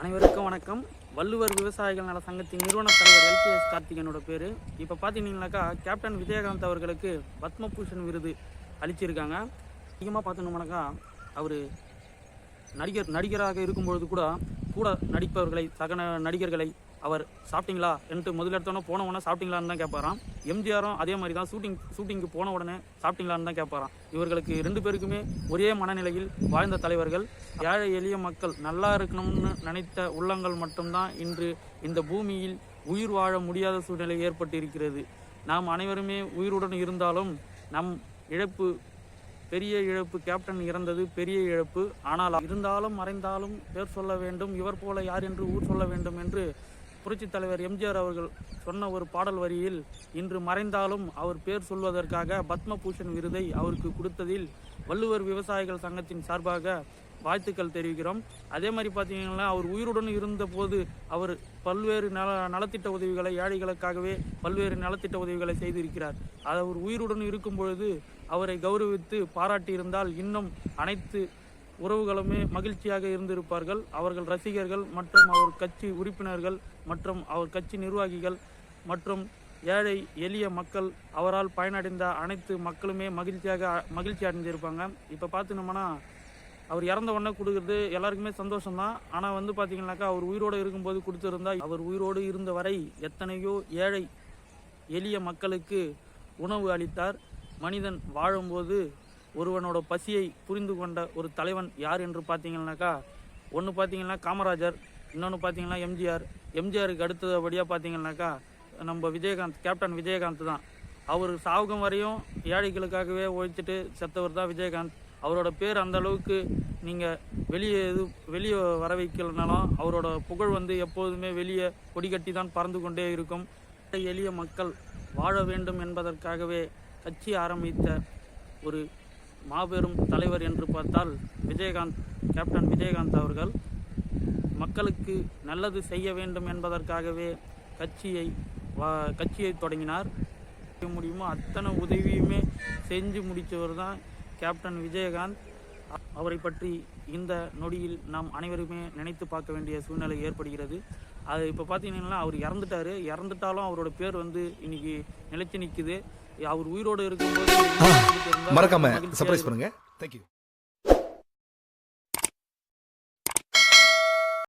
அனைவருக்கும் வணக்கம். வள்ளுவர் விவசாயிகள் நல சங்கத்தின் நிறுவன தலைவர் எல்கேஎஸ் கார்த்திகனோட பேர். இப்போ பார்த்தீங்கன்னாக்கா கேப்டன் விஜயகாந்த் அவர்களுக்கு பத்மபூஷன் விருது அளிச்சிருக்காங்க. அதிகமாக பார்த்தோம்னாக்கா அவர் நடிகர் நடிகராக இருக்கும்பொழுது கூட கூட நடிப்பவர்களை சக நடிகர்களை அவர் சாப்பிட்டீங்களா? என்று முதலெடுத்தோன்னே போன உடனே சாப்பிட்டீங்களான்னு தான் கேட்பாராம் எம்ஜிஆரும் அதே மாதிரி தான் ஷூட்டிங் ஷூட்டிங்க்கு போன உடனே சாப்பிட்டீங்களான்னு தான் கேட்பாராம் இவர்களுக்கு ரெண்டு பேருக்குமே ஒரே மனநிலையில் வாழ்ந்த தலைவர்கள் ஏழை எளிய மக்கள் நல்லா இருக்கணும்னு நினைத்த உள்ளங்கள் மட்டும்தான் இன்று இந்த பூமியில் உயிர் வாழ முடியாத சூழ்நிலை ஏற்பட்டு இருக்கிறது நாம் அனைவருமே உயிருடன் இருந்தாலும் நம் இழப்பு பெரிய இழப்பு கேப்டன் இறந்தது பெரிய இழப்பு. ஆனால் இருந்தாலும் மறைந்தாலும் பேர் சொல்ல வேண்டும் இவர் போல யார் என்று ஊர் சொல்ல வேண்டும் என்று புரட்சித் தலைவர் எம்ஜிஆர் அவர்கள் சொன்ன ஒரு பாடல் வரியில் இன்று மறைந்தாலும் அவர் பேர் சொல்வதற்காக பத்மபூஷன் விருதை அவருக்கு கொடுத்ததில் வள்ளுவர் விவசாயிகள் சங்கத்தின் சார்பாக வாழ்த்துக்கள் தெரிவிக்கிறோம். அதே மாதிரி பார்த்தீங்கன்னா அவர் உயிருடன் இருந்தபோது அவர் பல்வேறு நல நலத்திட்ட உதவிகளை ஏழைகளுக்காகவே பல்வேறு நலத்திட்ட உதவிகளை செய்திருக்கிறார். அது அவர் உயிருடன் இருக்கும் பொழுது அவரை கௌரவித்து பாராட்டியிருந்தால் இன்னும் அனைத்து உறவுகளுமே மகிழ்ச்சியாக இருந்திருப்பார்கள். அவர்கள் ரசிகர்கள் மற்றும் அவர் கட்சி உறுப்பினர்கள் மற்றும் அவர் கட்சி நிர்வாகிகள் மற்றும் ஏழை எளிய மக்கள் அவரால் பயனடைந்த அனைத்து மக்களுமே மகிழ்ச்சியாக மகிழ்ச்சி அடைஞ்சிருப்பாங்க. இப்போ பார்த்துனோம்னா அவர் இறந்த உடனே கொடுக்குறது எல்லாருக்குமே சந்தோஷம்தான். ஆனால் வந்து பார்த்தீங்கன்னாக்கா அவர் உயிரோடு இருக்கும்போது கொடுத்துருந்தா அவர் உயிரோடு இருந்த வரை எத்தனையோ ஏழை எளிய மக்களுக்கு உணவு அளித்தார். மனிதன் வாழும்போது ஒருவனோட பசியை புரிந்து கொண்ட ஒரு தலைவன் யார் என்று பார்த்தீங்கன்னாக்கா ஒன்று பார்த்தீங்கன்னா காமராஜர் இன்னொன்று பார்த்தீங்கன்னா எம்ஜிஆர். எம்ஜிஆருக்கு அடுத்தபடியாக பார்த்தீங்கன்னாக்கா நம்ம விஜயகாந்த் கேப்டன் விஜயகாந்த் தான். அவர் சாவுகம் வரையும் ஏழைகளுக்காகவே ஒழிச்சிட்டு செத்தவர் தான் விஜயகாந்த். அவரோட பேர் அந்த அளவுக்கு நீங்கள் வெளியே எது வெளியே வர வைக்கலனாலும் அவரோட புகழ் வந்து எப்போதுமே வெளியே கொடிகட்டி தான் பறந்து கொண்டே இருக்கும். எளிய மக்கள் வாழ வேண்டும் என்பதற்காகவே கட்சி ஆரம்பித்த ஒரு மாபெரும் தலைவர் என்று பார்த்தால் விஜயகாந்த் கேப்டன் விஜயகாந்த் அவர்கள் மக்களுக்கு நல்லது செய்ய வேண்டும் என்பதற்காகவே கட்சியை கட்சியை தொடங்கினார். முடியுமோ அத்தனை உதவியுமே செஞ்சு முடித்தவர் தான் கேப்டன் விஜயகாந்த். அ- அவரை பற்றி இந்த நொடியில் நாம் அனைவருமே நினைத்து பார்க்க வேண்டிய சூழ்நிலை ஏற்படுகிறது. அது இப்போ பார்த்தீங்கன்னா அவர் இறந்துட்டாரு. இறந்துட்டாலும் அவரோட பேர் வந்து இன்றைக்கி நிலைச்சு நிற்குது அவர் உயிரோடு இருக்கும்போது மறக்காம சர்ப்ரைஸ் பண்ணுங்க. தேங்க்யூ